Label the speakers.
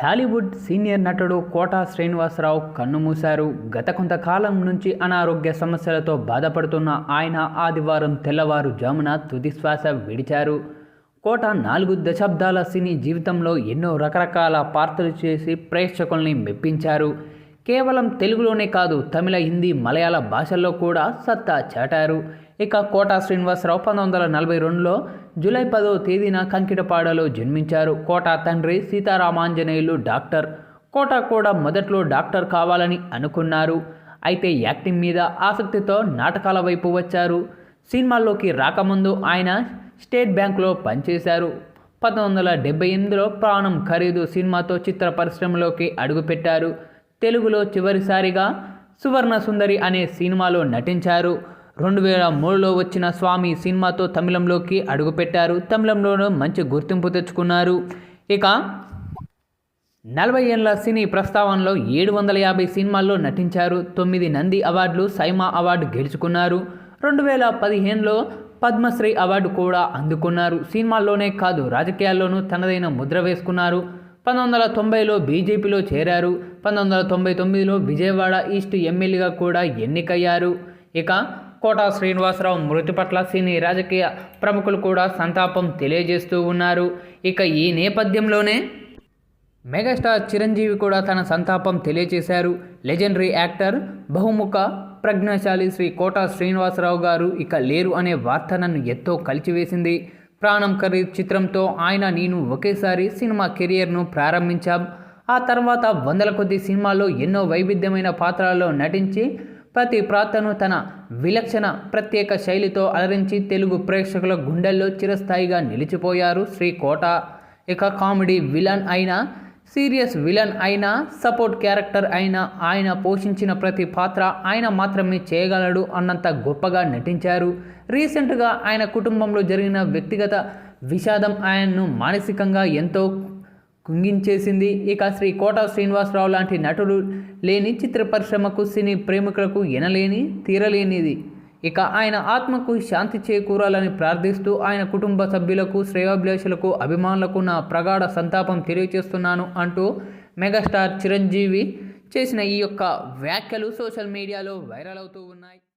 Speaker 1: Tollywood senior నటుడు కోటా శ్రీనివాసరావు కన్నుమూశారు. గత కొంతకాలం నుంచి అనారోగ్య సమస్యలతో బాధపడుతున్న ఆయన ఆదివారం తెల్లవారు జామున తుది శ్వాస విడిచారు. కోట నాలుగు దశాబ్దాల సినీ జీవితంలో ఎన్నో రకరకాల పాత్రలు చేసి ప్రేక్షకుల్ని మెప్పించారు. కేవలం తెలుగులోనే కాదు తమిళ హిందీ మలయాళ భాషల్లో కూడా సత్తా చాటారు. ఇక కోటా శ్రీనివాసరావు పంతొమ్మిది వందల నలభై రెండులో జూలై పదో తేదీన కంకిటపాడలో జన్మించారు. కోటా తండ్రి సీతారామాంజనేయులు డాక్టర్. కోట కూడా మొదట్లో డాక్టర్ కావాలని అనుకున్నారు. అయితే యాక్టింగ్ మీద ఆసక్తితో నాటకాల వైపు వచ్చారు. సినిమాల్లోకి రాకముందు ఆయన స్టేట్ బ్యాంకులో పనిచేశారు. పంతొమ్మిది వందల డెబ్బై ఎనిమిదిలో ప్రాణం ఖరీదు సినిమాతో చిత్ర పరిశ్రమలోకి అడుగుపెట్టారు. తెలుగులో చివరిసారిగా సువర్ణ సుందరి అనే సినిమాలో నటించారు. రెండు వేల మూడులో వచ్చిన స్వామి సినిమాతో తమిళంలోకి అడుగుపెట్టారు. తమిళంలోనూ మంచి గుర్తింపు తెచ్చుకున్నారు. ఇక నలభై ఏళ్ళ సినీ ప్రస్తావనలో ఏడు వందల యాభై సినిమాల్లో నటించారు. తొమ్మిది నంది అవార్డులు సైమా అవార్డు గెలుచుకున్నారు. రెండు వేల పదిహేనులో పద్మశ్రీ అవార్డు కూడా అందుకున్నారు. సినిమాల్లోనే కాదు రాజకీయాల్లోనూ తనదైన ముద్ర వేసుకున్నారు. పంతొమ్మిది వందల తొంభైలో బీజేపీలో చేరారు. పంతొమ్మిది వందల తొంభై తొమ్మిదిలో విజయవాడ ఈస్ట్ ఎమ్మెల్యేగా కూడా ఎన్నికయ్యారు. ఇక కోటా శ్రీనివాసరావు మృతి పట్ల సినీ రాజకీయ ప్రముఖులు కూడా సంతాపం తెలియజేస్తూ ఉన్నారు. ఇక ఈ నేపథ్యంలోనే మెగాస్టార్ చిరంజీవి కూడా తన సంతాపం తెలియజేశారు. లెజెండరీ యాక్టర్ బహుముఖ ప్రజ్ఞాశాలి శ్రీ కోటా శ్రీనివాసరావు గారు ఇక లేరు అనే వార్త నన్ను ఎంతో కలిచివేసింది. ప్రాణం ఖరీద్ చిత్రంతో ఆయన నేను ఒకేసారి సినిమా కెరియర్ను ప్రారంభించాం. ఆ తర్వాత వందల కొద్ది సినిమాల్లో ఎన్నో వైవిధ్యమైన పాత్రలలో నటించి ప్రతి ప్రాంతను తన విలక్షణ ప్రత్యేక శైలితో అలరించి తెలుగు ప్రేక్షకుల గుండెల్లో చిరస్థాయిగా నిలిచిపోయారు శ్రీ కోట ఇక కామెడీ విలన్ అయిన సీరియస్ విలన్ అయినా సపోర్ట్ క్యారెక్టర్ అయినా ఆయన పోషించిన ప్రతి పాత్ర ఆయన మాత్రమే చేయగలడు అన్నంత గొప్పగా నటించారు. రీసెంట్గా ఆయన కుటుంబంలో జరిగిన వ్యక్తిగత విషాదం ఆయన్ను మానసికంగా ఎంతో కుంగించేసింది. ఇక శ్రీ కోట శ్రీనివాసరావు లాంటి నటుడు లేని చిత్ర పరిశ్రమకు సినీ ప్రేమికులకు ఎనలేని తీరలేనిది. ఇక ఆయన ఆత్మకు శాంతి చేకూరాలని ప్రార్థిస్తూ ఆయన కుటుంబ సభ్యులకు శ్రేయాభిలాషులకు అభిమానులకు నా ప్రగాఢ సంతాపం తెలియచేస్తున్నాను అంటూ మెగాస్టార్ చిరంజీవి చేసిన ఈ యొక్క వ్యాఖ్యలు సోషల్ మీడియాలో వైరల్ అవుతూ ఉన్నాయి.